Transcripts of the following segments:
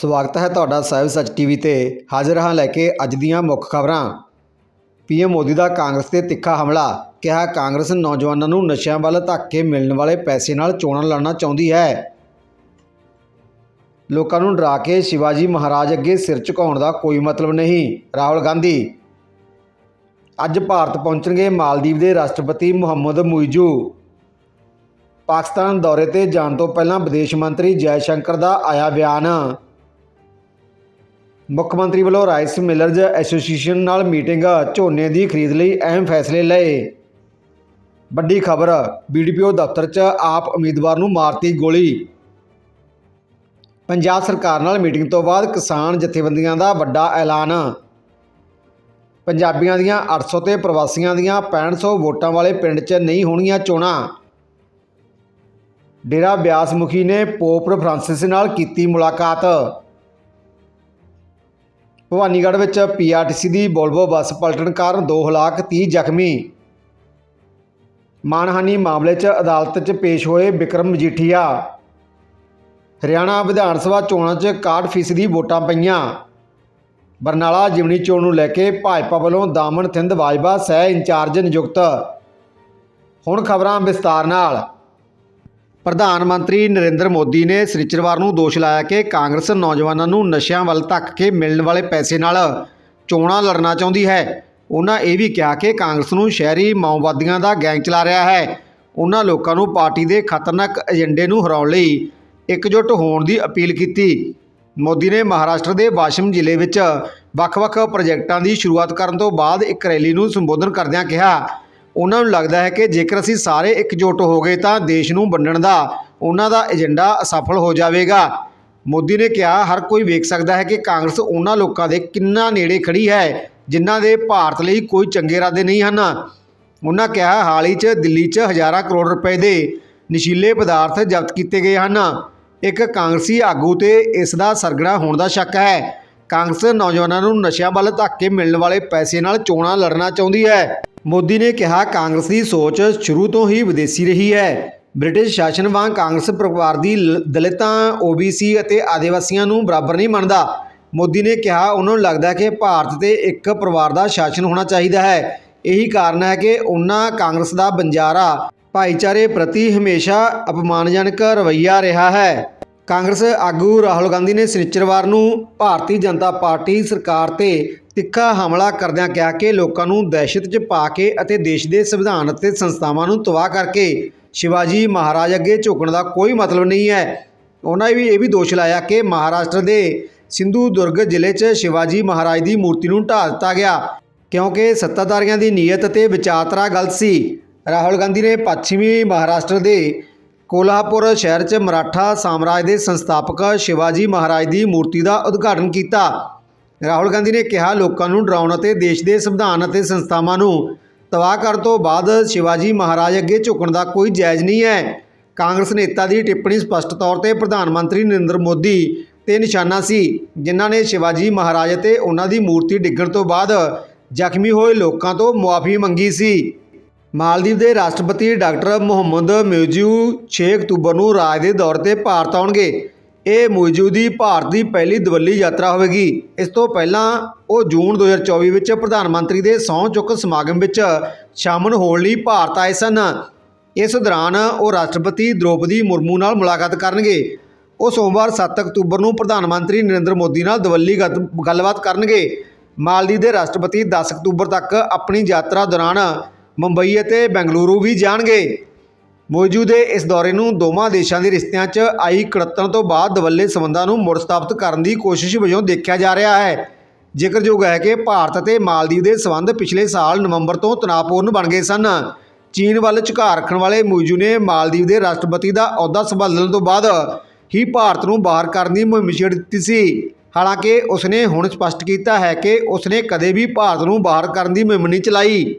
ਸਵਾਗਤ ਹੈ ਤੁਹਾਡਾ ਸਾਹਿਬ ਸੱਚ ਟੀਵੀ ਤੇ। ਹਾਜ਼ਰ ਹਾਂ ਲੈ ਕੇ ਅੱਜ ਦੀਆਂ ਮੁੱਖ ਖਬਰਾਂ। ਪੀਐਮ ਮੋਦੀ ਦਾ ਕਾਂਗਰਸ ਤੇ ਤਿੱਖਾ ਹਮਲਾ। ਕਿਹਾ ਕਾਂਗਰਸ ਨੌਜਵਾਨਾਂ ਨੂੰ ਨਸ਼ਿਆਂ ਵੱਲ ਧੱਕ ਕੇ ਮਿਲਣ ਵਾਲੇ ਪੈਸੇ ਨਾਲ ਚੋਣਾਂ ਲੜਨਾ ਚਾਹੁੰਦੀ ਹੈ। ਲੋਕਾਂ ਨੂੰ ਡਰਾ ਕੇ ਸ਼ਿਵਾਜੀ ਮਹਾਰਾਜ ਅੱਗੇ ਸਿਰ ਝੁਕਾਉਣ ਦਾ ਕੋਈ ਮਤਲਬ ਨਹੀਂ। ਰਾਹੁਲ ਗਾਂਧੀ। ਅੱਜ ਭਾਰਤ ਪਹੁੰਚਣਗੇ ਮਾਲਦੀਵ ਦੇ ਰਾਸ਼ਟਰਪਤੀ ਮੁਹੰਮਦ ਮੁਈਜੂ। ਪਾਕਿਸਤਾਨ ਦੌਰੇ ਤੇ ਜਾਣ ਤੋਂ ਪਹਿਲਾਂ ਵਿਦੇਸ਼ ਮੰਤਰੀ ਜੈ ਸ਼ੰਕਰ ਦਾ ਆਇਆ ਬਿਆਨ। ਮੁੱਖ ਮੰਤਰੀ ਵੱਲੋਂ ਰਾਈਸ ਮਿਲਰਜ਼ ਐਸੋਸੀਏਸ਼ਨ ਨਾਲ ਮੀਟਿੰਗ ਝੋਨੇ ਦੀ ਖਰੀਦ ਲਈ ਅਹਿਮ ਫੈਸਲੇ ਲਏ। ਵੱਡੀ ਖਬਰ ਬੀਡੀਪੀਓ ਦਫ਼ਤਰ 'ਚ ਆਪ ਉਮੀਦਵਾਰ ਨੂੰ ਮਾਰਤੀ ਗੋਲੀ। ਪੰਜਾਬ ਸਰਕਾਰ ਨਾਲ ਮੀਟਿੰਗ ਤੋਂ ਬਾਅਦ ਕਿਸਾਨ ਜਥੇਬੰਦੀਆਂ ਦਾ ਵੱਡਾ ਐਲਾਨ। ਪੰਜਾਬੀਆਂ ਦੀਆਂ 800 ਤੇ ਪ੍ਰਵਾਸੀਆਂ ਦੀਆਂ 6500 ਵੋਟਾਂ ਵਾਲੇ ਪਿੰਡ 'ਚ ਨਹੀਂ ਹੋਣਗੀਆਂ ਚੋਣਾਂ। ਡੇਰਾ ਬਿਆਸ ਮੁਖੀ ਨੇ ਪੋਪ ਫਰਾਂਸਿਸ ਨਾਲ ਕੀਤੀ ਮੁਲਾਕਾਤ। ਭਵਾਨੀਗੜ੍ਹ ਵਿੱਚ ਪੀਆਰਟੀਸੀ ਦੀ ਵੋਲਵੋ ਬੱਸ ਪਲਟਣ ਕਾਰਨ 2 ਹਲਾਕ 30 ਜ਼ਖਮੀ। ਮਾਨਹਾਨੀ ਮਾਮਲੇ 'ਚ ਅਦਾਲਤ 'ਚ ਪੇਸ਼ ਹੋਏ ਵਿਕਰਮ ਮਜੀਠੀਆ। ਹਰਿਆਣਾ ਵਿਧਾਨ ਸਭਾ ਚੋਣਾਂ 'ਚ 61 ਫੀਸਦੀ ਵੋਟਾਂ ਪਈਆਂ। ਬਰਨਾਲਾ ਜਿਮਣੀ ਚੋਣ ਨੂੰ ਲੈ ਕੇ ਭਾਜਪਾ ਵੱਲੋਂ ਦਾਮਨ, ਥਿੰਦ ਬਾਜਵਾ ਸਹਿ ਇੰਚਾਰਜ ਨਿਯੁਕਤ। ਹੁਣ ਖਬਰਾਂ ਵਿਸਤਾਰ ਨਾਲ। ਪ੍ਰਧਾਨ ਮੰਤਰੀ ਨਰਿੰਦਰ ਮੋਦੀ ਨੇ ਸ੍ਰੀਚਰਵਾਰ ਨੂੰ ਦੋਸ਼ ਲਾਇਆ ਕਿ ਕਾਂਗਰਸ ਨੌਜਵਾਨਾਂ ਨੂੰ ਨਸ਼ਿਆਂ ਵੱਲ ਧੱਕ ਕੇ ਮਿਲਣ ਵਾਲੇ ਪੈਸੇ ਨਾਲ ਚੋਣਾਂ ਲੜਨਾ ਚਾਹੁੰਦੀ ਹੈ। ਉਹਨਾਂ ਇਹ ਵੀ ਕਿਹਾ ਕਿ ਕਾਂਗਰਸ ਨੂੰ ਸ਼ਹਿਰੀ ਮਾਓਵਾਦੀਆਂ ਦਾ ਗੈਂਗ ਚਲਾ ਰਿਹਾ ਹੈ। ਉਹਨਾਂ ਲੋਕਾਂ ਨੂੰ ਪਾਰਟੀ ਦੇ ਖਤਰਨਾਕ ਏਜੰਡੇ ਨੂੰ ਹਰਾਉਣ ਲਈ ਇਕਜੁੱਟ ਹੋਣ ਦੀ ਅਪੀਲ ਕੀਤੀ। ਮੋਦੀ ਨੇ ਮਹਾਰਾਸ਼ਟਰ ਦੇ ਵਾਸ਼ਿਮ ਜ਼ਿਲ੍ਹੇ ਵਿੱਚ ਵੱਖ-ਵੱਖ ਪ੍ਰੋਜੈਕਟਾਂ ਦੀ ਸ਼ੁਰੂਆਤ ਕਰਨ ਤੋਂ ਬਾਅਦ ਇੱਕ ਰੈਲੀ ਨੂੰ ਸੰਬੋਧਨ ਕਰਦਿਆਂ ਕਿਹਾ ਉਹਨਾਂ ਨੂੰ ਲੱਗਦਾ ਹੈ ਕਿ ਜੇਕਰ ਅਸੀਂ ਸਾਰੇ ਇਕਜੁੱਟ ਹੋ ਗਏ ਤਾਂ ਦੇਸ਼ ਨੂੰ ਵੰਡਣ ਦਾ ਉਹਨਾਂ ਦਾ ਏਜੰਡਾ ਅਸਫਲ ਹੋ ਜਾਵੇਗਾ। ਮੋਦੀ ਨੇ ਕਿਹਾ, ਹਰ ਕੋਈ ਵੇਖ ਸਕਦਾ ਹੈ ਕਿ ਕਾਂਗਰਸ ਉਹਨਾਂ ਲੋਕਾਂ ਦੇ ਕਿੰਨਾ ਨੇੜੇ ਖੜੀ ਹੈ, ਜਿਨ੍ਹਾਂ ਦੇ ਭਾਰਤ ਲਈ ਕੋਈ ਚੰਗੇ ਇਰਾਦੇ ਨਹੀਂ ਹਨ। ਉਹਨਾਂ ਕਿਹਾ, ਹਾਲ ਹੀ 'ਚ ਦਿੱਲੀ 'ਚ ਹਜ਼ਾਰਾਂ ਕਰੋੜ ਰੁਪਏ ਦੇ ਨਸ਼ੀਲੇ ਪਦਾਰਥ ਜ਼ਬਤ ਕੀਤੇ ਗਏ ਹਨ। ਇੱਕ ਕਾਂਗਰਸੀ ਆਗੂ ਤੇ ਇਸ ਦਾ ਸਰਗਣਾ ਹੋਣ ਦਾ ਸ਼ੱਕ ਹੈ। ਕਾਂਗਰਸ ਨੌਜਵਾਨਾਂ ਨੂੰ ਨਸ਼ਿਆਂ ਵੱਲ ਧੱਕ ਕੇ ਮਿਲਣ ਵਾਲੇ ਪੈਸੇ ਨਾਲ ਚੋਣਾਂ ਲੜਨਾ ਚਾਹੁੰਦੀ ਹੈ। ਮੋਦੀ ਨੇ ਕਿਹਾ, ਕਾਂਗਰਸ ਦੀ ਸੋਚ ਸ਼ੁਰੂ ਤੋਂ ਹੀ ਵਿਦੇਸ਼ੀ ਰਹੀ ਹੈ। ਬ੍ਰਿਟਿਸ਼ ਸ਼ਾਸਨ ਵਾਂਗ ਕਾਂਗਰਸ ਪਰਿਵਾਰ ਦੀ ਲ- ਦਲਿਤਾਂ ਓਬੀਸੀ ਅਤੇ ਆਦੀਵਾਸੀਆਂ ਨੂੰ ਬਰਾਬਰ ਨਹੀਂ ਮੰਨਦਾ। ਮੋਦੀ ਨੇ ਕਿਹਾ, ਉਹਨਾਂ ਨੂੰ ਲੱਗਦਾ ਕਿ ਭਾਰਤ ਤੇ ਇੱਕ ਪਰਿਵਾਰ ਦਾ ਸ਼ਾਸਨ ਹੋਣਾ ਚਾਹੀਦਾ ਹੈ। ਇਹੀ ਕਾਰਨ ਹੈ ਕਿ ਉਹਨਾਂ ਕਾਂਗਰਸ ਦਾ ਬੰਜਾਰਾ ਭਾਈਚਾਰੇ ਪ੍ਰਤੀ ਹਮੇਸ਼ਾ ਅਪਮਾਨਜਨਕ ਰਵੱਈਆ ਰਿਹਾ ਹੈ। ਕਾਂਗਰਸ ਆਗੂ ਰਾਹੁਲ ਗਾਂਧੀ ਨੇ ਸ਼ਨੀਚਰਵਾਰ ਨੂੰ ਭਾਰਤੀ ਜਨਤਾ ਪਾਰਟੀ ਸਰਕਾਰ ਤੇ ਤਿੱਖਾ ਹਮਲਾ ਕਰਦਿਆਂ ਕਿਹਾ ਕਿ ਲੋਕਾਂ ਨੂੰ ਦਹਿਸ਼ਤ 'ਚ ਪਾ ਕੇ ਅਤੇ ਦੇਸ਼ ਦੇ ਸੰਵਿਧਾਨ ਅਤੇ ਸੰਸਥਾਵਾਂ ਨੂੰ ਤਬਾਹ ਕਰਕੇ ਸ਼ਿਵਾਜੀ ਮਹਾਰਾਜ ਅੱਗੇ ਝੁਕਣ ਦਾ ਕੋਈ ਮਤਲਬ ਨਹੀਂ ਹੈ। ਉਹਨਾਂ ਵੀ ਇਹ ਵੀ ਦੋਸ਼ ਲਾਇਆ ਕਿ ਮਹਾਰਾਸ਼ਟਰ ਦੇ ਸਿੰਧੂ ਦੁਰਗ ਜ਼ਿਲ੍ਹੇ 'ਚ ਸ਼ਿਵਾਜੀ ਮਹਾਰਾਜ ਦੀ ਮੂਰਤੀ ਨੂੰ ਢਾਹ ਦਿੱਤਾ ਗਿਆ ਕਿਉਂਕਿ ਸੱਤਾਧਾਰੀਆਂ ਦੀ ਨੀਅਤ ਅਤੇ ਵਿਚਾਰਧਾਰਾ ਗਲਤ ਸੀ। ਰਾਹੁਲ ਗਾਂਧੀ ਨੇ ਪੱਛਮੀ ਮਹਾਰਾਸ਼ਟਰ ਦੇ ਕੋਲਹਾਪੁਰ ਸ਼ਹਿਰ 'ਚ ਮਰਾਠਾ ਸਾਮਰਾਜ ਦੇ ਸੰਸਥਾਪਕ ਸ਼ਿਵਾਜੀ ਮਹਾਰਾਜ ਦੀ ਮੂਰਤੀ ਦਾ ਉਦਘਾਟਨ ਕੀਤਾ। ਰਾਹੁਲ ਗਾਂਧੀ ਨੇ ਕਿਹਾ, ਲੋਕਾਂ ਨੂੰ ਡਰਾਉਣ ਅਤੇ ਦੇਸ਼ ਦੇ ਸੰਵਿਧਾਨ ਅਤੇ ਸੰਸਥਾਵਾਂ ਨੂੰ ਤਬਾਹ ਕਰਨ ਤੋਂ ਬਾਅਦ ਸ਼ਿਵਾਜੀ ਮਹਾਰਾਜ ਅੱਗੇ ਝੁਕਣ ਦਾ ਕੋਈ ਜਾਇਜ਼ ਨਹੀਂ ਹੈ। ਕਾਂਗਰਸ ਨੇਤਾ ਦੀ ਟਿੱਪਣੀ ਸਪਸ਼ਟ ਤੌਰ ਤੇ ਪ੍ਰਧਾਨ ਮੰਤਰੀ ਨਰਿੰਦਰ ਮੋਦੀ ਤੇ ਨਿਸ਼ਾਨਾ ਸੀ, ਜਿਨ੍ਹਾਂ ਨੇ ਸ਼ਿਵਾਜੀ ਮਹਾਰਾਜ ਅਤੇ ਉਹਨਾਂ ਦੀ ਮੂਰਤੀ ਡਿੱਗਣ ਤੋਂ ਬਾਅਦ ਜ਼ਖਮੀ ਹੋਏ ਲੋਕਾਂ ਤੋਂ ਮੁਆਫੀ ਮੰਗੀ ਸੀ। ਮਾਲਦੀਵ ਦੇ ਰਾਸ਼ਟਰਪਤੀ ਡਾਕਟਰ ਮੁਹੰਮਦ ਮਿਊਜੂ 6 ਅਕਤੂਬਰ ਨੂੰ ਰਾਜ ਦੇ ਦੌਰੇ ਤੇ ਭਾਰਤ ਆਉਣਗੇ। ਇਹ ਮਿਊਜੂ ਦੀ ਭਾਰਤ ਦੀ ਪਹਿਲੀ ਦਵੱਲੀ ਯਾਤਰਾ ਹੋਵੇਗੀ। ਇਸ ਤੋਂ ਪਹਿਲਾਂ ਉਹ ਜੂਨ 2024 ਵਿੱਚ ਪ੍ਰਧਾਨ ਮੰਤਰੀ ਦੇ ਸਹੁੰ ਚੁੱਕ ਸਮਾਗਮ ਵਿੱਚ ਸ਼ਾਮਲ ਹੋਣ ਲਈ ਭਾਰਤ ਆਏ ਸਨ। ਇਸ ਦੌਰਾਨ ਉਹ ਰਾਸ਼ਟਰਪਤੀ ਦ੍ਰੋਪਦੀ ਮੁਰਮੂ ਨਾਲ ਮੁਲਾਕਾਤ ਕਰਨਗੇ। ਉਹ ਸੋਮਵਾਰ 7 ਅਕਤੂਬਰ ਨੂੰ ਪ੍ਰਧਾਨ ਮੰਤਰੀ ਨਰਿੰਦਰ ਮੋਦੀ ਨਾਲ ਦਵੱਲੀ ਗੱਤ- ਗੱਲਬਾਤ ਕਰਨਗੇ। ਮਾਲਦੀਵ ਦੇ ਰਾਸ਼ਟਰਪਤੀ 10 ਅਕਤੂਬਰ ਤੱਕ ਆਪਣੀ ਯਾਤਰਾ ਦੌਰਾਨ ਮੁੰਬਈ ਅਤੇ ਬੈਂਗਲੁਰੂ ਵੀ ਜਾਣਗੇ। ਮੋਜੂ ਦੇ ਇਸ ਦੌਰੇ ਨੂੰ ਦੋਵਾਂ ਦੇਸ਼ਾਂ ਦੇ ਰਿਸ਼ਤਿਆਂ 'ਚ ਆਈ ਕੜੱਤਣ ਤੋਂ ਬਾਅਦ ਦਵੱਲੇ ਸੰਬੰਧਾਂ ਨੂੰ ਮੁੜ ਸਥਾਪਿਤ ਕਰਨ ਦੀ ਕੋਸ਼ਿਸ਼ ਵਜੋਂ ਦੇਖਿਆ ਜਾ ਰਿਹਾ ਹੈ। ਜ਼ਿਕਰਯੋਗ ਹੈ ਕਿ ਭਾਰਤ ਅਤੇ ਮਾਲਦੀਵ ਦੇ ਸਬੰਧ ਪਿਛਲੇ ਸਾਲ ਨਵੰਬਰ ਤੋਂ ਤਣਾਅਪੂਰਨ ਬਣ ਗਏ ਸਨ। ਚੀਨ ਵੱਲ ਝੁਕਾਅ ਰੱਖਣ ਵਾਲੇ ਮੋਜੂ ਨੇ ਮਾਲਦੀਵ ਦੇ ਰਾਸ਼ਟਰਪਤੀ ਦਾ ਅਹੁਦਾ ਸੰਭਾਲਣ ਤੋਂ ਬਾਅਦ ਹੀ ਭਾਰਤ ਨੂੰ ਬਾਹਰ ਕਰਨ ਦੀ ਮੁਹਿੰਮ ਛੇੜ ਦਿੱਤੀ ਸੀ। ਹਾਲਾਂਕਿ ਉਸਨੇ ਹੁਣ ਸਪਸ਼ਟ ਕੀਤਾ ਹੈ ਕਿ ਉਸਨੇ ਕਦੇ ਵੀ ਭਾਰਤ ਨੂੰ ਬਾਹਰ ਕਰਨ ਦੀ ਮੁਹਿੰਮ ਨਹੀਂ ਚਲਾਈ।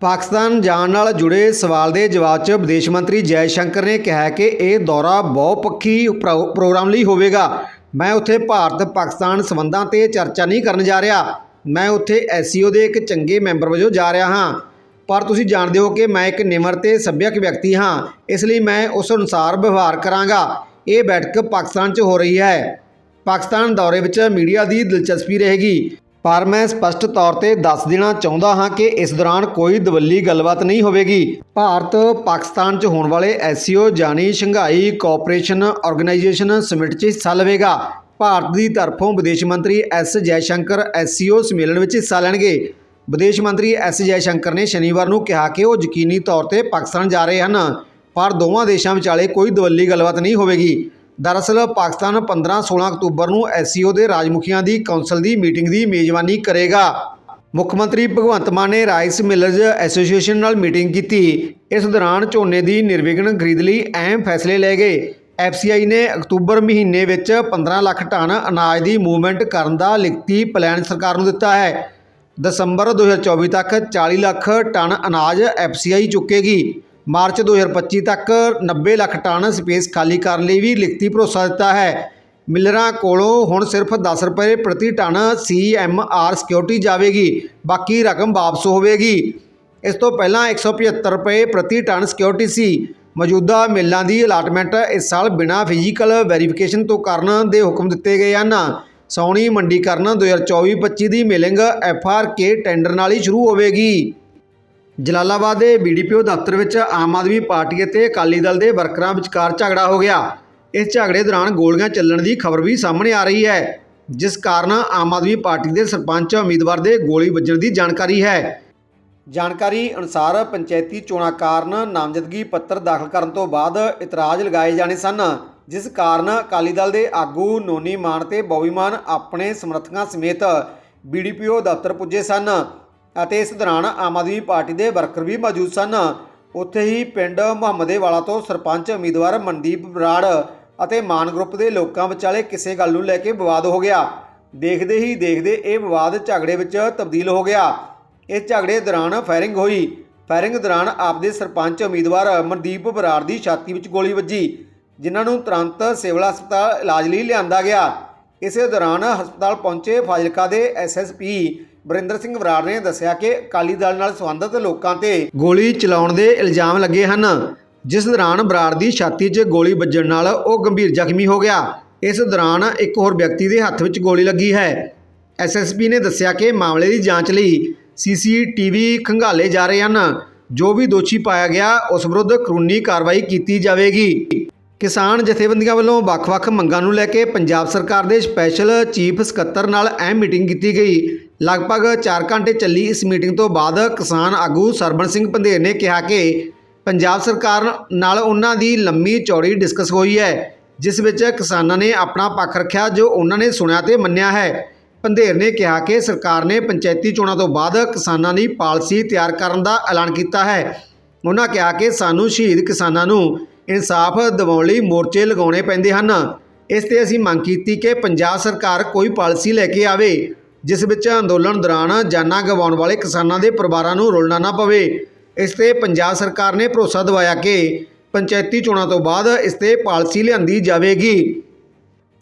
ਪਾਕਿਸਤਾਨ ਜਾਣ ਨਾਲ ਜੁੜੇ ਸਵਾਲ ਦੇ ਜਵਾਬ 'ਚ ਵਿਦੇਸ਼ ਮੰਤਰੀ ਜੈ ਸ਼ੰਕਰ ਨੇ ਕਿਹਾ ਕਿ ਇਹ ਦੌਰਾ ਬਹੁਪੱਖੀ ਪ੍ਰੋ- ਪ੍ਰੋਗਰਾਮ ਲਈ ਹੋਵੇਗਾ। ਮੈਂ ਉੱਥੇ ਭਾਰਤ ਪਾਕਿਸਤਾਨ ਸਬੰਧਾਂ ਤੇ ਚਰਚਾ ਨਹੀਂ ਕਰਨ ਜਾ ਰਿਹਾ। ਮੈਂ ਉੱਥੇ ਐਸਸੀਓ ਦੇ ਇੱਕ ਚੰਗੇ ਮੈਂਬਰ ਵਜੋਂ ਜਾ ਰਿਹਾ ਹਾਂ। ਪਰ ਤੁਸੀਂ ਜਾਣਦੇ ਹੋ ਕਿ ਮੈਂ ਇੱਕ ਨਿਮਰ ਤੇ ਸੱਭਿਅਕ ਵਿਅਕਤੀ ਹਾਂ। ਇਸ ਲਈ ਮੈਂ ਉਸ ਅਨੁਸਾਰ ਵਿਵਹਾਰ ਕਰਾਂਗਾ। ਇਹ ਬੈਠਕ ਪਾਕਿਸਤਾਨ 'ਚ ਹੋ ਰਹੀ ਹੈ। ਪਾਕਿਸਤਾਨ ਦੌਰੇ ਵਿੱਚ ਮੀਡੀਆ ਦੀ ਦਿਲਚਸਪੀ ਰਹੇਗੀ। ਪਰ ਮੈਂ ਸਪਸ਼ਟ ਤੌਰ ਤੇ ਦੱਸ ਦੇਣਾ ਚਾਹੁੰਦਾ ਹਾਂ ਕਿ ਇਸ ਦੌਰਾਨ ਕੋਈ ਦਵੱਲੀ ਗੱਲਬਾਤ ਨਹੀਂ ਹੋਵੇਗੀ। ਭਾਰਤ, ਪਾਕਿਸਤਾਨ 'ਚ ਹੋਣ ਵਾਲੇ ਐਸਸੀਓ ਜਾਨੀ ਸ਼ੰਘਾਈ ਕੋਆਪਰੇਸ਼ਨ ਆਰਗੇਨਾਈਜੇਸ਼ਨ ਸਮਿਟ 'ਚ ਹਿੱਸਾ ਲਵੇਗਾ। ਭਾਰਤ ਦੀ ਤਰਫੋਂ ਵਿਦੇਸ਼ ਮੰਤਰੀ ਐਸ ਜੈਸ਼ੰਕਰ ਐਸਸੀਓ ਸੰਮੇਲਨ ਵਿੱਚ ਹਿੱਸਾ ਲੈਣਗੇ। ਵਿਦੇਸ਼ ਮੰਤਰੀ ਐਸ ਜੈਸ਼ੰਕਰ ਨੇ ਸ਼ਨੀਵਾਰ ਨੂੰ ਕਿਹਾ ਕਿ ਉਹ ਯਕੀਨੀ ਤੌਰ ਤੇ ਪਾਕਿਸਤਾਨ ਜਾ ਰਹੇ ਹਨ, ਪਰ ਦੋਵਾਂ ਦੇਸ਼ਾਂ ਵਿਚਾਲੇ ਕੋਈ ਦਵੱਲੀ ਗੱਲਬਾਤ ਨਹੀਂ ਹੋਵੇਗੀ। ਦਰਅਸਲ ਪਾਕਿਸਤਾਨ 15-16 ਅਕਤੂਬਰ ਨੂੰ ਐਸਸੀਓ ਦੇ ਰਾਜਮੁਖੀਆਂ ਦੀ ਕੌਂਸਲ ਦੀ ਮੀਟਿੰਗ ਦੀ ਮੇਜ਼ਬਾਨੀ ਕਰੇਗਾ। ਮੁੱਖ ਮੰਤਰੀ ਭਗਵੰਤ ਮਾਨ ਨੇ ਰਾਈਸ ਮਿਲਰਜ਼ ਐਸੋਸੀਏਸ਼ਨ ਨਾਲ ਮੀਟਿੰਗ ਕੀਤੀ। ਇਸ ਦੌਰਾਨ ਝੋਨੇ ਦੀ ਨਿਰਵਿਘਨ ਖਰੀਦ ਲਈ ਅਹਿਮ ਫੈਸਲੇ ਲਏ ਗਏ। ਐਫਸੀਆਈ ਨੇ ਅਕਤੂਬਰ ਮਹੀਨੇ ਵਿੱਚ 15 ਲੱਖ ਟਨ ਅਨਾਜ ਦੀ ਮੂਵਮੈਂਟ ਕਰਨ ਦਾ ਲਿਖਤੀ ਪਲਾਨ ਸਰਕਾਰ ਨੂੰ ਦਿੱਤਾ ਹੈ। ਦਸੰਬਰ 2024 ਤੱਕ 40 ਲੱਖ ਟਨ ਅਨਾਜ ਐਫਸੀਆਈ ਚੁੱਕੇਗੀ। ਮਾਰਚ 2025 ਤੱਕ 90 ਲੱਖ ਟਨ ਸਪੇਸ ਖਾਲੀ ਕਰਨ ਲਈ ਵੀ ਲਿਖਤੀ ਭਰੋਸਾ ਦਿੱਤਾ ਹੈ। ਮਿਲਰਾਂ ਕੋਲੋਂ ਹੁਣ ਸਿਰਫ 10 ਰੁਪਏ ਪ੍ਰਤੀ ਟਨ ਸੀਐਮਆਰ ਸਿਕਿਉਰਿਟੀ ਜਾਵੇਗੀ, ਬਾਕੀ ਰਕਮ ਵਾਪਸ ਹੋਵੇਗੀ। ਇਸ ਤੋਂ ਪਹਿਲਾਂ 175 ਰੁਪਏ ਪ੍ਰਤੀ ਟਨ ਸਿਕਿਉਰਿਟੀ ਸੀ। ਮੌਜੂਦਾ ਮਿੱਲਾਂ ਦੀ ਅਲਾਟਮੈਂਟ ਇਸ ਸਾਲ ਬਿਨਾਂ ਫਿਜ਼ੀਕਲ ਵੈਰੀਫਿਕੇਸ਼ਨ ਤੋਂ ਕਰਨ ਦੇ ਹੁਕਮ ਦਿੱਤੇ ਗਏ ਹਨ। ਸੌਣੀ ਮੰਡੀਕਰਨ 2024-25 ਦੀ ਮਿਲਿੰਗ ਐਫਆਰਕੇ ਟੈਂਡਰ ਨਾਲ ਹੀ ਸ਼ੁਰੂ ਹੋਵੇਗੀ। ਜਲਾਲਾਬਾਦ ਦੇ ਬੀਡੀਪੀਓ ਦਫ਼ਤਰ ਵਿੱਚ ਆਮ ਆਦਮੀ ਪਾਰਟੀ ਅਤੇ ਅਕਾਲੀ ਦਲ ਦੇ ਵਰਕਰਾਂ ਵਿਚਕਾਰ ਝਗੜਾ ਹੋ ਗਿਆ। ਇਸ ਝਗੜੇ ਦੌਰਾਨ ਗੋਲੀਆਂ ਚੱਲਣ ਦੀ ਖਬਰ ਵੀ ਸਾਹਮਣੇ ਆ ਰਹੀ ਹੈ, ਜਿਸ ਕਾਰਨ ਆਮ ਆਦਮੀ ਪਾਰਟੀ ਦੇ ਸਰਪੰਚ ਉਮੀਦਵਾਰ ਦੇ ਗੋਲੀ ਵੱਜਣ ਦੀ ਜਾਣਕਾਰੀ ਹੈ। ਜਾਣਕਾਰੀ ਅਨੁਸਾਰ ਪੰਚਾਇਤੀ ਚੋਣਾਂ ਕਾਰਨ ਨਾਮਜ਼ਦਗੀ ਪੱਤਰ ਦਾਖਲ ਕਰਨ ਤੋਂ ਬਾਅਦ ਇਤਰਾਜ਼ ਲਗਾਏ ਜਾਣੇ ਸਨ, ਜਿਸ ਕਾਰਨ ਅਕਾਲੀ ਦਲ ਦੇ ਆਗੂ ਨੋਨੀ ਮਾਨ ਤੇ ਬੌਬੀ ਮਾਨ ਆਪਣੇ ਸਮਰਥਕਾਂ ਸਮੇਤ ਬੀਡੀਪੀਓ ਦਫ਼ਤਰ ਪੁੱਜੇ ਸਨ। ਅਤੇ ਇਸ ਦੌਰਾਨ ਆਮ ਆਦਮੀ ਪਾਰਟੀ ਦੇ ਵਰਕਰ ਵੀ ਮੌਜੂਦ ਸਨ। ਉੱਥੇ ਹੀ ਪਿੰਡ ਮੁਹੰਮਦੇਵਾਲਾ ਤੋਂ ਸਰਪੰਚ, ਉਮੀਦਵਾਰ ਮਨਦੀਪ ਬਰਾੜ ਅਤੇ ਮਾਨ ਗਰੁੱਪ ਦੇ ਲੋਕਾਂ ਵਿਚਾਲੇ ਕਿਸੇ ਗੱਲ ਨੂੰ ਲੈ ਕੇ ਵਿਵਾਦ ਹੋ ਗਿਆ। ਦੇਖਦੇ ਹੀ ਦੇਖਦੇ ਇਹ ਵਿਵਾਦ ਝਗੜੇ ਵਿੱਚ ਤਬਦੀਲ ਹੋ ਗਿਆ। ਇਸ ਝਗੜੇ ਦੌਰਾਨ ਫਾਇਰਿੰਗ ਹੋਈ। ਫਾਇਰਿੰਗ ਦੌਰਾਨ ਆਪਦੇ ਸਰਪੰਚ, ਉਮੀਦਵਾਰ ਮਨਦੀਪ ਬਰਾੜ ਦੀ ਛਾਤੀ ਵਿੱਚ ਗੋਲੀ ਵੱਜੀ, ਜਿਨ੍ਹਾਂ ਨੂੰ ਤੁਰੰਤ ਸਿਵਲ ਹਸਪਤਾਲ ਇਲਾਜ ਲਈ ਲਿਆਂਦਾ ਗਿਆ। ਇਸੇ ਦੌਰਾਨ ਹਸਪਤਾਲ ਪਹੁੰਚੇ ਫਾਜ਼ਿਲਕਾ ਦੇ ਐਸਐਸਪੀ ਬਰਿੰਦਰ ਸਿੰਘ ਬਰਾੜ ਨੇ ਦੱਸਿਆ ਕਿ ਅਕਾਲੀ ਦਲ ਨਾਲ ਸੰਬੰਧਿਤ ਲੋਕਾਂ ਤੇ ਗੋਲੀ ਚਲਾਉਣ ਦੇ ਇਲਜ਼ਾਮ ਲੱਗੇ ਹਨ। ਜਿਸ ਦੌਰਾਨ ਬਰਾੜ ਦੀ ਛਾਤੀ 'ਚ ਗੋਲੀ ਵੱਜਣ ਨਾਲ ਉਹ ਗੰਭੀਰ ਜ਼ਖਮੀ ਹੋ ਗਿਆ। ਇਸ ਦੌਰਾਨ ਇੱਕ ਹੋਰ ਵਿਅਕਤੀ ਦੇ ਹੱਥ ਵਿੱਚ ਗੋਲੀ ਲੱਗੀ ਹੈ। ਐਸਐਸਪੀ ਨੇ ਦੱਸਿਆ ਕਿ ਮਾਮਲੇ ਦੀ ਜਾਂਚ ਲਈ ਸੀਸੀਟੀਵੀ ਖੰਗਾਲੇ ਜਾ ਰਹੇ ਹਨ। ਜੋ ਵੀ ਦੋਸ਼ੀ ਪਾਇਆ ਗਿਆ, ਉਸ ਵਿਰੁੱਧ ਕਾਨੂੰਨੀ ਕਾਰਵਾਈ ਕੀਤੀ ਜਾਵੇਗੀ। ਕਿਸਾਨ ਜਥੇਬੰਦੀਆਂ ਵੱਲੋਂ ਵੱਖ-ਵੱਖ ਮੰਗਾਂ ਨੂੰ ਲੈ ਕੇ ਪੰਜਾਬ ਸਰਕਾਰ ਦੇ ਸਪੈਸ਼ਲ ਚੀਫ ਸਕੱਤਰ ਨਾਲ ਅਹਿਮ ਮੀਟਿੰਗ ਕੀਤੀ ਗਈ। ਲਗਭਗ 4 ਘੰਟੇ ਚੱਲੀ ਇਸ ਮੀਟਿੰਗ ਤੋਂ ਬਾਅਦ ਕਿਸਾਨ ਆਗੂ ਸਰਬਣ ਸਿੰਘ ਪੰਧੇਰ ਨੇ ਕਿਹਾ ਕਿ ਪੰਜਾਬ ਸਰਕਾਰ ਨਾਲ ਉਹਨਾਂ ਦੀ ਲੰਮੀ ਚੌੜੀ ਡਿਸਕਸ ਹੋਈ ਹੈ, ਜਿਸ ਵਿੱਚ ਕਿਸਾਨਾਂ ਨੇ ਆਪਣਾ ਪੱਖ ਰੱਖਿਆ ਜੋ ਉਹਨਾਂ ਨੇ ਸੁਣਿਆ ਤੇ ਮੰਨਿਆ ਹੈ। ਪੰਧੇਰ ਨੇ ਕਿਹਾ ਕਿ ਸਰਕਾਰ ਨੇ ਪੰਚਾਇਤੀ ਚੋਣਾਂ ਤੋਂ ਬਾਅਦ ਕਿਸਾਨਾਂ ਲਈ ਪਾਲਿਸੀ ਤਿਆਰ ਕਰਨ ਦਾ ਐਲਾਨ ਕੀਤਾ ਹੈ। ਉਹਨਾਂ ਕਿਹਾ ਕਿ ਸਾਨੂੰ ਸ਼ਹੀਦ ਕਿਸਾਨਾਂ ਨੂੰ ਇਨਸਾਫ ਦਿਵਾਉਣ ਲਈ ਮੋਰਚੇ ਲਗਾਉਣੇ ਪੈਂਦੇ ਹਨ। ਇਸ ਤੇ ਅਸੀਂ ਮੰਗ ਕੀਤੀ ਕਿ ਪੰਜਾਬ ਸਰਕਾਰ ਕੋਈ ਪਾਲਿਸੀ ਲੈ ਕੇ ਆਵੇ, ਜਿਸ ਵਿੱਚ ਅੰਦੋਲਨ ਦੌਰਾਨ ਜਾਨਾਂ ਗਵਾਉਣ ਵਾਲੇ ਕਿਸਾਨਾਂ ਦੇ ਪਰਿਵਾਰਾਂ ਨੂੰ ਰੋਲਣਾ ਨਾ ਪਵੇ। ਇਸ ਤੇ ਪੰਜਾਬ ਸਰਕਾਰ ਨੇ ਭਰੋਸਾ ਦਿਵਾਇਆ ਕਿ ਪੰਚਾਇਤੀ ਚੋਣਾਂ ਤੋਂ ਬਾਅਦ ਇਸ ਤੇ ਪਾਲਿਸੀ ਲਿਆਂਦੀ ਜਾਵੇਗੀ।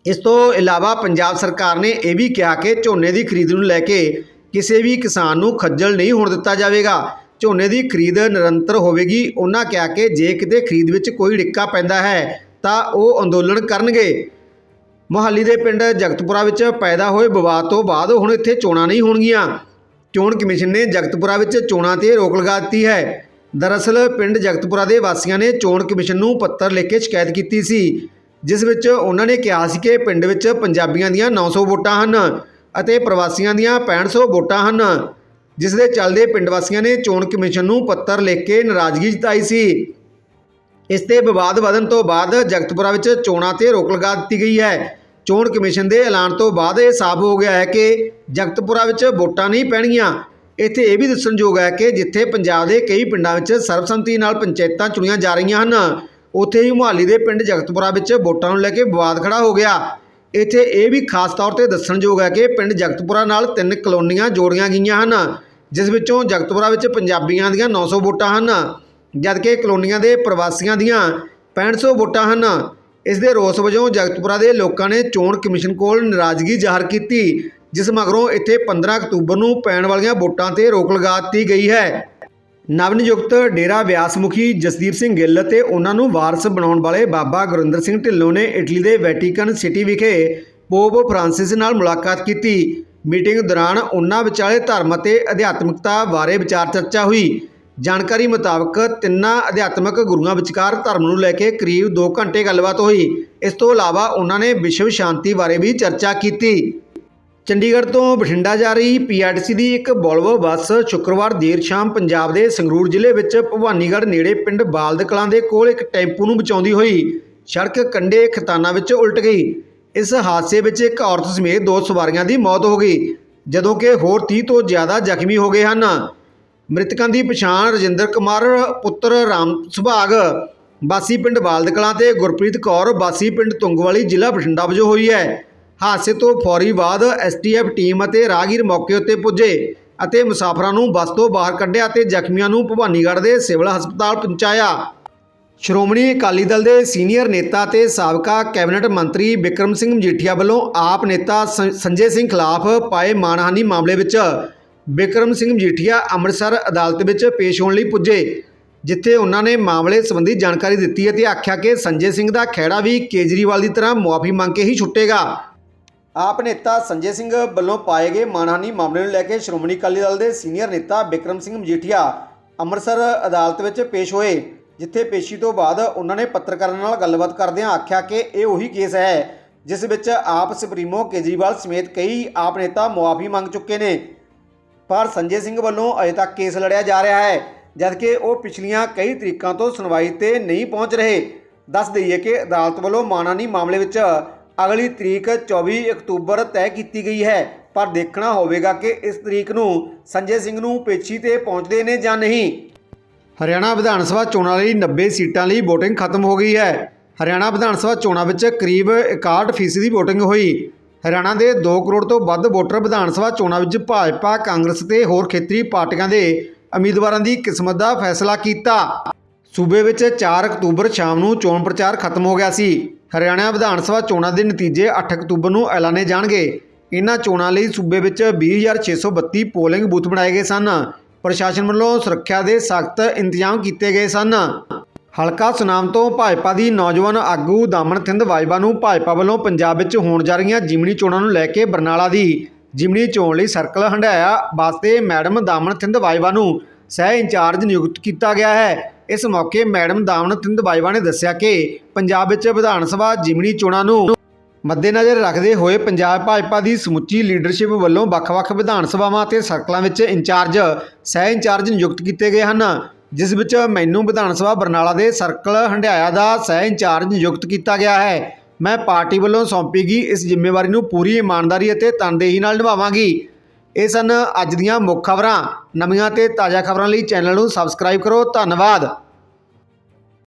ਇਸ ਤੋਂ ਇਲਾਵਾ ਪੰਜਾਬ ਸਰਕਾਰ ਨੇ ਇਹ ਵੀ ਕਿਹਾ ਕਿ ਝੋਨੇ ਦੀ ਖਰੀਦ ਨੂੰ ਲੈ ਕੇ ਕਿਸੇ ਵੀ ਕਿਸਾਨ ਨੂੰ ਖੱਜਲ ਨਹੀਂ ਹੋਣ ਦਿੱਤਾ ਜਾਵੇਗਾ। ਝੋਨੇ ਦੀ ਖਰੀਦ ਨਿਰੰਤਰ ਹੋਵੇਗੀ। ਉਹਨਾਂ ਕਿਹਾ ਕਿ ਜੇ ਕਿਤੇ ਖਰੀਦ ਵਿੱਚ ਕੋਈ ਡਿੱਕਾ ਪੈਂਦਾ ਹੈ, ਤਾਂ ਉਹ ਅੰਦੋਲਨ ਕਰਨਗੇ। ਮੋਹਾਲੀ ਦੇ ਪਿੰਡ ਜਗਤਪੁਰਾ ਵਿੱਚ ਪੈਦਾ ਹੋਏ ਵਿਵਾਦ ਤੋਂ ਬਾਅਦ ਹੁਣ ਇੱਥੇ ਚੋਣਾਂ ਨਹੀਂ ਹੋਣਗੀਆਂ। ਚੋਣ ਕਮਿਸ਼ਨ ਨੇ ਜਗਤਪੁਰਾ ਵਿੱਚ ਚੋਣਾਂ ਤੇ ਰੋਕ ਲਗਾ ਦਿੱਤੀ ਹੈ। ਦਰਅਸਲ ਪਿੰਡ ਜਗਤਪੁਰਾ ਦੇ ਵਾਸੀਆਂ ਨੇ ਚੋਣ ਕਮਿਸ਼ਨ ਨੂੰ ਪੱਤਰ ਲਿਖ ਕੇ ਸ਼ਿਕਾਇਤ ਕੀਤੀ ਸੀ, ਜਿਸ ਵਿੱਚ ਉਹਨਾਂ ਨੇ ਕਿਹਾ ਸੀ ਕਿ ਪਿੰਡ ਵਿੱਚ ਪੰਜਾਬੀਆਂ ਦੀਆਂ 900 ਵੋਟਾਂ ਹਨ ਅਤੇ ਪ੍ਰਵਾਸੀਆਂ ਦੀਆਂ 6500 ਵੋਟਾਂ ਹਨ। ਜਿਸ ਦੇ ਚੱਲਦੇ ਪਿੰਡ ਵਾਸੀਆਂ ਨੇ ਚੋਣ ਕਮਿਸ਼ਨ ਨੂੰ ਪੱਤਰ ਲਿਖ ਕੇ ਨਾਰਾਜ਼ਗੀ ਜਤਾਈ ਸੀ। ਇਸ ਤੇ ਵਿਵਾਦ ਵਧਣ ਤੋਂ ਬਾਅਦ ਜਗਤਪੁਰਾ ਵਿੱਚ ਚੋਣਾਂ ਤੇ ਰੋਕ ਲਗਾ ਦਿੱਤੀ ਗਈ ਹੈ। ਚੋਣ ਕਮਿਸ਼ਨ ਦੇ ਐਲਾਨ ਤੋਂ ਬਾਅਦ ਇਹ ਸਾਫ਼ ਹੋ ਗਿਆ ਹੈ ਕਿ ਜਗਤਪੁਰਾ ਵਿੱਚ ਵੋਟਾਂ ਨਹੀਂ ਪੈਣਗੀਆਂ। ਇੱਥੇ ਇਹ ਵੀ ਦੱਸਣਯੋਗ ਹੈ ਕਿ ਜਿੱਥੇ ਪੰਜਾਬ ਦੇ ਕਈ ਪਿੰਡਾਂ ਵਿੱਚ ਸਰਬਸੰਮਤੀ ਨਾਲ ਪੰਚਾਇਤਾਂ ਚੁਣੀਆਂ ਜਾ ਰਹੀਆਂ ਹਨ, ਉੱਥੇ ਹੀ ਮੁਹਾਲੀ ਦੇ ਪਿੰਡ ਜਗਤਪੁਰਾ ਵਿੱਚ ਵੋਟਾਂ ਨੂੰ ਲੈ ਕੇ ਵਿਵਾਦ ਖੜਾ ਹੋ ਗਿਆ। ਇੱਥੇ ਇਹ ਵੀ ਖਾਸ ਤੌਰ ਤੇ ਦੱਸਣਯੋਗ ਹੈ ਕਿ ਪਿੰਡ ਜਗਤਪੁਰਾ ਨਾਲ ਤਿੰਨ ਕਲੋਨੀਆਂ ਜੋੜੀਆਂ ਗਈਆਂ ਹਨ। ਜਿਸ ਵਿੱਚੋਂ ਜਗਤਪੁਰਾ ਵਿੱਚ ਪੰਜਾਬੀਆਂ ਦੀਆਂ 900 ਵੋਟਾਂ ਹਨ, ਜਦਕਿ ਕਲੋਨੀਆਂ ਦੇ ਪ੍ਰਵਾਸੀਆਂ ਦੀਆਂ 6500 ਵੋਟਾਂ ਹਨ। ਇਸ ਦੇ ਰੋਸ ਵਜੋਂ ਜਗਤਪੁਰਾ ਦੇ ਲੋਕਾਂ ਨੇ ਚੋਣ ਕਮਿਸ਼ਨ ਕੋਲ ਨਾਰਾਜ਼ਗੀ ਜ਼ਾਹਰ ਕੀਤੀ, ਜਿਸ ਮਗਰੋਂ ਇੱਥੇ 15 ਅਕਤੂਬਰ ਨੂੰ ਪੈਣ ਵਾਲੀਆਂ ਵੋਟਾਂ ਤੇ ਰੋਕ ਲਗਾ ਦਿੱਤੀ ਗਈ ਹੈ। ਨਵ ਨਿਯੁਕਤ ਡੇਰਾ ਵਿਆਸ ਮੁਖੀ ਜਸਦੀਪ ਸਿੰਘ ਗਿੱਲ ਅਤੇ ਉਹਨਾਂ ਨੂੰ ਵਾਰਸ ਬਣਾਉਣ ਵਾਲੇ ਬਾਬਾ ਗੁਰਿੰਦਰ ਸਿੰਘ ਢਿੱਲੋਂ ਨੇ ਇਟਲੀ ਦੇ ਵੈਟੀਕਨ ਸਿਟੀ ਵਿਖੇ ਪੋਪ ਫਰਾਂਸਿਸ ਨਾਲ ਮੁਲਾਕਾਤ ਕੀਤੀ। ਮੀਟਿੰਗ ਦੌਰਾਨ ਉਹਨਾਂ ਵਿਚਾਲੇ ਧਰਮ ਅਤੇ ਅਧਿਆਤਮਿਕਤਾ ਬਾਰੇ ਵਿਚਾਰ ਚਰਚਾ ਹੋਈ। ਜਾਣਕਾਰੀ ਮੁਤਾਬਕ ਤਿੰਨਾਂ ਅਧਿਆਤਮਿਕ ਗੁਰੂਆਂ ਵਿਚਕਾਰ ਧਰਮ ਨੂੰ ਲੈ ਕੇ ਕਰੀਬ 2 ਘੰਟੇ ਗੱਲਬਾਤ ਹੋਈ। ਇਸ ਤੋਂ ਇਲਾਵਾ ਉਹਨਾਂ ਨੇ ਵਿਸ਼ਵ ਸ਼ਾਂਤੀ ਬਾਰੇ ਵੀ ਚਰਚਾ ਕੀਤੀ। ਚੰਡੀਗੜ੍ਹ ਤੋਂ ਬਠਿੰਡਾ ਜਾ ਰਹੀ ਪੀਆਰਟੀਸੀ ਦੀ ਇੱਕ ਬੋਲਵੋ ਬੱਸ ਸ਼ੁੱਕਰਵਾਰ ਦੇਰ ਸ਼ਾਮ ਪੰਜਾਬ ਦੇ ਸੰਗਰੂਰ ਜ਼ਿਲ੍ਹੇ ਵਿੱਚ ਭਵਾਨੀਗੜ੍ਹ ਨੇੜੇ ਪਿੰਡ ਬਾਲਦ ਕਲਾਂ ਦੇ ਕੋਲ ਇੱਕ ਟੈਂਪੂ ਨੂੰ ਬਚਾਉਂਦੀ ਹੋਈ, ਸੜਕ ਕੰਢੇ ਖਤਾਨਾਂ ਵਿੱਚ ਉਲਟ ਗਈ। ਇਸ ਹਾਦਸੇ ਵਿੱਚ ਇੱਕ ਔਰਤ ਸਮੇਤ ਦੋ ਸਵਾਰੀਆਂ ਦੀ ਮੌਤ ਹੋ ਗਈ, ਜਦੋਂ ਕਿ ਹੋਰ 30 ਤੋਂ ਜ਼ਿਆਦਾ ਜ਼ਖਮੀ ਹੋ ਗਏ ਹਨ। ਮ੍ਰਿਤਕਾਂ ਦੀ ਪਛਾਣ ਰਜਿੰਦਰ ਕੁਮਾਰ, ਪੁੱਤਰ ਰਾਮ ਸੁਭਾਗ ਬਾਸੀ ਪਿੰਡ ਬਾਲਦ ਕਲਾਂ ਤੇ ਗੁਰਪ੍ਰੀਤ ਕੌਰ ਬਾਸੀ ਪਿੰਡ ਤੁੰਗਵਾਲੀ ਜ਼ਿਲ੍ਹਾ ਬਠਿੰਡਾ ਵਜੋਂ ਹੋਈ ਹੈ। ਹਾਦਸੇ ਤੋਂ ਫੌਰੀ ਬਾਅਦ ਐਸਟੀਐਫ ਟੀਮ ਅਤੇ ਰਾਹਗੀਰ ਮੌਕੇ ਉੱਤੇ ਪੁੱਜੇ ਅਤੇ ਮੁਸਾਫਰਾਂ ਨੂੰ ਬੱਸ ਤੋਂ ਬਾਹਰ ਕੱਢਿਆ ਅਤੇ ਜ਼ਖਮੀਆਂ ਨੂੰ ਭਵਾਨੀਗੜ੍ਹ ਦੇ ਸਿਵਲ ਹਸਪਤਾਲ ਪਹੁੰਚਾਇਆ। ਸ਼੍ਰੋਮਣੀ ਅਕਾਲੀ ਦਲ ਦੇ ਸੀਨੀਅਰ ਨੇਤਾ ਤੇ ਸਾਬਕਾ ਕੈਬਨਿਟ ਮੰਤਰੀ ਬਿਕਰਮ ਸਿੰਘ ਮਜੀਠੀਆ ਵੱਲੋਂ ਆਪ ਨੇਤਾ ਸੰ- ਸੰਜੇ ਸਿੰਘ ਖਿਲਾਫ ਪਾਏ ਮਾਨਹਾਨੀ ਮਾਮਲੇ ਵਿੱਚ ਬਿਕਰਮ ਸਿੰਘ ਮਜੀਠੀਆ ਅੰਮ੍ਰਿਤਸਰ ਅਦਾਲਤ ਵਿੱਚ ਪੇਸ਼ ਹੋਣ ਲਈ ਪੁੱਜੇ, ਜਿੱਥੇ ਉਹਨਾਂ ਨੇ ਮਾਮਲੇ ਸੰਬੰਧੀ ਜਾਣਕਾਰੀ ਦਿੱਤੀ ਅਤੇ ਆਖਿਆ ਕਿ ਸੰਜੇ ਸਿੰਘ ਦਾ ਖਹਿੜਾ ਵੀ ਕੇਜਰੀਵਾਲ ਦੀ ਤਰ੍ਹਾਂ ਮੁਆਫੀ ਮੰਗ ਕੇ ਹੀ ਛੁੱਟੇਗਾ। ਆਪ ਨੇਤਾ ਸੰਜੇ ਸਿੰਘ ਵੱਲੋਂ ਪਾਏ ਗਏ ਮਾਨਹਾਨੀ ਮਾਮਲੇ ਨੂੰ ਲੈ ਕੇ ਸ਼੍ਰੋਮਣੀ ਅਕਾਲੀ ਦਲ ਦੇ ਸੀਨੀਅਰ ਨੇਤਾ ਬਿਕਰਮ ਸਿੰਘ ਮਜੀਠੀਆ ਅੰਮ੍ਰਿਤਸਰ ਅਦਾਲਤ ਵਿੱਚ ਪੇਸ਼ ਹੋਏ। ਜਿੱਥੇ ਪੇਸ਼ੀ ਤੋਂ ਬਾਅਦ ਉਹਨਾਂ ਨੇ ਪੱਤਰਕਾਰਾਂ ਨਾਲ ਗੱਲਬਾਤ ਕਰਦਿਆਂ ਆਖਿਆ ਕਿ ਇਹ ਉਹੀ ਕੇਸ ਹੈ, ਜਿਸ ਵਿੱਚ ਆਪ ਸੁਪਰੀਮੋ ਕੇਜਰੀਵਾਲ ਸਮੇਤ ਕਈ ਆਪ ਨੇਤਾ ਮੁਆਫੀ ਮੰਗ ਚੁੱਕੇ ਨੇ। ਪਰ ਸੰਜੇ ਸਿੰਘ ਵੱਲੋਂ ਅਜੇ ਤੱਕ ਕੇਸ ਲੜਿਆ ਜਾ ਰਿਹਾ ਹੈ, ਜਦਕਿ ਉਹ ਪਿਛਲੀਆਂ ਕਈ ਤਰੀਕਾਂ ਤੋਂ ਸੁਣਵਾਈ ਤੇ ਨਹੀਂ ਪਹੁੰਚ ਰਹੇ। ਦੱਸ ਦਈਏ ਕਿ ਅਦਾਲਤ ਵੱਲੋਂ ਮਾਨਾਨੀ ਮਾਮਲੇ ਵਿੱਚ ਅਗਲੀ ਤਰੀਕ 24 ਅਕਤੂਬਰ ਤੈਅ ਕੀਤੀ ਗਈ ਹੈ। ਪਰ ਦੇਖਣਾ ਹੋਵੇਗਾ ਕਿ ਇਸ ਤਰੀਕ ਨੂੰ ਸੰਜੇ ਸਿੰਘ ਨੂੰ ਪੇਸ਼ੀ ਤੇ ਪਹੁੰਚਦੇ ਨੇ ਜਾਂ ਨਹੀਂ। ਹਰਿਆਣਾ ਵਿਧਾਨ ਸਭਾ ਚੋਣਾਂ ਲਈ 90 ਸੀਟਾਂ ਲਈ VOTING ਖਤਮ ਹੋ ਗਈ ਹੈ। ਹਰਿਆਣਾ ਵਿਧਾਨ ਸਭਾ ਚੋਣਾਂ ਵਿੱਚ ਕਰੀਬ 61% ਦੀ VOTING ਹੋਈ। ਹਰਿਆਣਾ ਦੇ 2 ਕਰੋੜ ਤੋਂ ਵੱਧ ਵੋਟਰ ਵਿਧਾਨ ਸਭਾ ਚੋਣਾਂ ਵਿੱਚ ਭਾਜਪਾ, ਕਾਂਗਰਸ ਤੇ ਹੋਰ ਖੇਤਰੀ ਪਾਰਟੀਆਂ ਦੇ ਉਮੀਦਵਾਰਾਂ ਦੀ ਕਿਸਮਤ ਦਾ ਫੈਸਲਾ ਕੀਤਾ। ਸੂਬੇ ਵਿੱਚ 4 ਅਕਤੂਬਰ ਸ਼ਾਮ ਨੂੰ ਚੋਣ ਪ੍ਰਚਾਰ ਖਤਮ ਹੋ ਗਿਆ ਸੀ। ਹਰਿਆਣਾ ਵਿਧਾਨ ਸਭਾ ਚੋਣਾਂ ਦੇ ਨਤੀਜੇ 8 ਅਕਤੂਬਰ ਨੂੰ ਐਲਾਨੇ ਜਾਣਗੇ। ਇਹਨਾਂ ਚੋਣਾਂ ਲਈ ਸੂਬੇ ਵਿੱਚ 20632 ਪੋਲਿੰਗ ਬੂਥ ਬਣਾਏ ਗਏ ਸਨ। ਪ੍ਰਸ਼ਾਸਨ ਵੱਲੋਂ ਸੁਰੱਖਿਆ ਦੇ ਸਖਤ ਇੰਤਜ਼ਾਮ ਕੀਤੇ ਗਏ ਸਨ। ਹਲਕਾ ਸੁਨਾਮ ਤੋਂ ਭਾਜਪਾ ਦੀ ਨੌਜਵਾਨ ਆਗੂ ਦਾਮਨ ਥਿੰਦ ਵਾਜਵਾ ਨੂੰ ਭਾਜਪਾ ਵੱਲੋਂ ਪੰਜਾਬ ਵਿੱਚ ਹੋਣ ਜਾ ਰਹੀਆਂ ਜਿਮਣੀ ਚੋਣਾਂ ਨੂੰ ਲੈ ਕੇ ਬਰਨਾਲਾ ਦੀ ਜਿਮਣੀ ਚੋਣ ਲਈ ਸਰਕਲ ਹੰਡਾਇਆ ਵਾਸਤੇ ਮੈਡਮ ਦਾਮਨ ਥਿੰਦ ਵਾਜਵਾ ਨੂੰ ਸਹਿ ਇੰਚਾਰਜ ਨਿਯੁਕਤ ਕੀਤਾ ਗਿਆ ਹੈ। ਇਸ ਮੌਕੇ ਮੈਡਮ ਦਾਮਨ ਥਿੰਦ ਬਾਜਵਾ ਨੇ ਦੱਸਿਆ ਕਿ ਪੰਜਾਬ ਵਿੱਚ ਵਿਧਾਨ ਸਭਾ ਜਿਮਣੀ ਚੋਣਾਂ ਨੂੰ ਮੱਦੇਨਜ਼ਰ ਰੱਖਦੇ ਹੋਏ ਪੰਜਾਬ ਭਾਜਪਾ ਦੀ ਸਮੁੱਚੀ ਲੀਡਰਸ਼ਿਪ ਵੱਲੋਂ ਵੱਖ-ਵੱਖ ਵਿਧਾਨ ਸਭਾਵਾਂ ਅਤੇ ਸਰਕਲਾਂ ਵਿੱਚ ਇੰਚਾਰਜ, ਸਹਿ ਇੰਚਾਰਜ ਨਿਯੁਕਤ ਕੀਤੇ ਗਏ ਹਨ, ਜਿਸ ਵਿੱਚ ਮੈਨੂੰ ਵਿਧਾਨ ਸਭਾ ਬਰਨਾਲਾ ਦੇ ਸਰਕਲ ਹੰਡਿਆਇਆ ਦਾ ਸਹਿ ਇੰਚਾਰਜ ਨਿਯੁਕਤ ਕੀਤਾ ਗਿਆ ਹੈ। ਮੈਂ ਪਾਰਟੀ ਵੱਲੋਂ ਸੌਂਪੀ ਗਈ ਇਸ ਜ਼ਿੰਮੇਵਾਰੀ ਨੂੰ ਪੂਰੀ ਇਮਾਨਦਾਰੀ ਅਤੇ ਤਨਦੇਹੀ ਨਾਲ ਨਿਭਾਵਾਂਗੀ। ਇਹ ਸਨ ਅੱਜ ਦੀਆਂ ਮੁੱਖ ਖਬਰਾਂ। ਨਵੀਆਂ ਤੇ ਤਾਜ਼ਾ ਖਬਰਾਂ ਲਈ ਚੈਨਲ ਨੂੰ ਸਬਸਕ੍ਰਾਈਬ ਕਰੋ। ਧੰਨਵਾਦ।